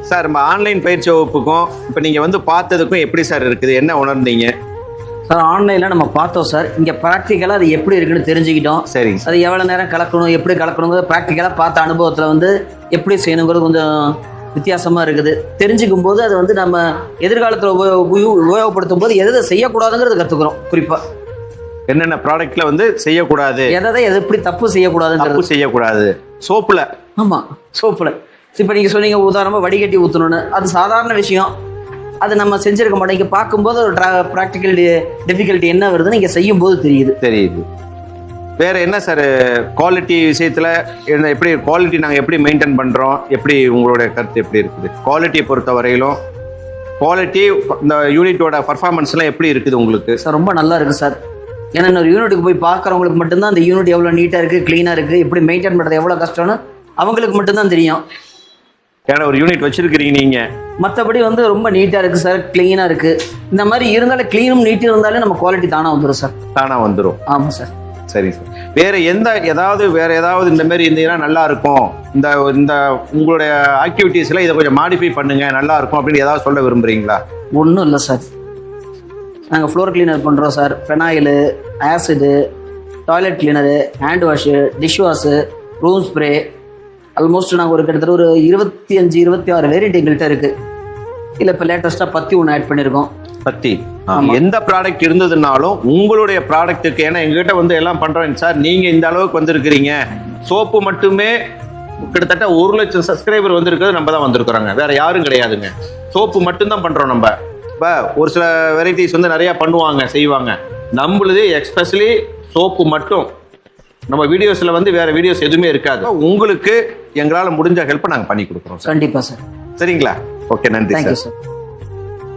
Sir நம்ம online பயிற்சி வகுப்புக்கும் இப்போ நீங்கள் வந்து பார்த்ததுக்கும் எப்படி சார் இருக்குது? என்ன உணர்ந்தீங்க? சார் ஆன்லைனில் நம்ம பார்த்தோம் சார். இங்கே ப்ராக்டிக்கலாக அது எப்படி இருக்குன்னு தெரிஞ்சுக்கிட்டோம். சார். அது எவ்வளோ நேரம் கலக்கணும் எப்படி கலக்கணுங்கிறது ப்ராக்டிக்கலாக பார்த்த அனுபவத்தில் வந்து எப்படி செய்யணுங்கிறது கொஞ்சம் வித்தியாசமாக இருக்குது. தெரிஞ்சுக்கும் போது அது வந்து நம்ம எதிர்காலத்தில் உபயோ உபயோ- உபயோகப்படுத்தும் போது எதை செய்யக்கூடாதுங்கிறது கற்றுக்குறோம் குறிப்பாக என்னென்ன ப்ராடக்ட்ல வந்து செய்யக்கூடாது? எதை எப்படி தப்பு செய்யக்கூடாதுங்கிறது. தப்பு செய்யக்கூடாது. சோப்புல. ஆமாம் சோப்பில். இப்போ நீங்கள் சொன்னீங்க உதாரணமாக வடிகட்டி ஊற்றணும்னு அது சாதாரண விஷயம். அது நம்ம செஞ்சிருக்க மாட்டோம். இங்கே பார்க்கும்போது ஒரு ப்ராக்டிக்கல் டிஃபிகல்ட்டி என்ன வருதுன்னு இங்கே செய்யும்போது தெரியுது. தெரியுது. வேற என்ன சார் குவாலிட்டி விஷயத்துல என்ன எப்படி குவாலிட்டி நாங்கள் எப்படி மெயின்டைன் பண்றோம்? எப்படி உங்களுடைய கருத்து எப்படி இருக்குது? குவாலிட்டியை பொறுத்த வரையிலும் குவாலிட்டி இந்த யூனிட்டோட பர்ஃபார்மன்ஸ்லாம் எப்படி இருக்குது உங்களுக்கு? சார் ரொம்ப நல்லா இருக்குது சார் ஏன்னா இன்னொரு யூனிட்டுக்கு போய் பார்க்குறவங்களுக்கு மட்டும்தான் அந்த யூனிட் எவ்வளோ நீட்டாக இருக்குது க்ளீனாக இருக்குது எப்படி மெயின்டைன் பண்ணுறது எவ்வளோ கஷ்டம்னு அவங்களுக்கு மட்டும்தான் தெரியும். ஏன்னா ஒரு யூனிட் வச்சிருக்கிறீங்க நீங்க. மற்றபடி வந்து ரொம்ப நீட்டாக இருக்குது சார் க்ளீனாக இருக்குது இந்த மாதிரி இருந்தாலும் க்ளீனும் நீட்டும் இருந்தாலே நம்ம குவாலிட்டி தானாக வந்துடும் சார் தானா வந்துடும் ஆமாம் சார் சரி சார் வேற எந்த ஏதாவது வேற ஏதாவது இந்த மாதிரி இருந்தீங்கன்னா நல்லா இருக்கும். இந்த இந்த உங்களுடைய ஆக்டிவிட்டீஸ்ல இதை கொஞ்சம் மாடிஃபை பண்ணுங்க நல்லா இருக்கும் அப்படின்னு ஏதாவது சொல்ல விரும்புறீங்களா? ஒன்றும் இல்லை சார் நாங்கள் ஃப்ளோர் கிளீனர் பண்ணுறோம் sir phenyl acid toilet cleaner hand wash dish wash room spray almost நாங்கள் ஒரு கிட்டத்தட்ட ஒரு இருபத்தி அஞ்சு இருபத்தி ஆறு வேரியண்ட் எங்கள்கிட்ட இருக்குது இல்லை இப்போ லேட்டஸ்ட்டாக பத்தி ஒன்று ஆட் பண்ணியிருக்கோம் பத்தி. எந்த ப்ராடக்ட் இருந்ததுனாலும் உங்களுடைய ப்ராடக்ட்டுக்கு ஏன்னா எங்ககிட்ட வந்து எல்லாம் பண்றோம் சார் நீங்க இந்த அளவுக்கு வந்திருக்கிறீங்க. சோப்பு மட்டுமே கிட்டத்தட்ட ஒரு லட்சம் சப்ஸ்கிரைபர் வந்திருக்கிறது நம்ம தான் வந்திருக்கிறோங்க. வேற யாரும் கிடையாதுங்க. சோப்பு மட்டும்தான் பண்றோம் நம்ம. இப்போ ஒரு சில வெரைட்டிஸ் வந்து நிறைய பண்ணுவாங்க செய்வாங்க. நம்மளுது எக்ஸ்பெஷலி சோப்பு மட்டும். நம்ம வீடியோஸ்ல வந்து வேற வீடியோஸ் எதுவுமே இருக்காது. உங்களுக்கு எங்களால் முடிஞ்ச ஹெல்ப்பை நாங்கள் பண்ணி கொடுக்குறோம் சார் கண்டிப்பாக சார் சரிங்களா? ஓகே நன்றி சார்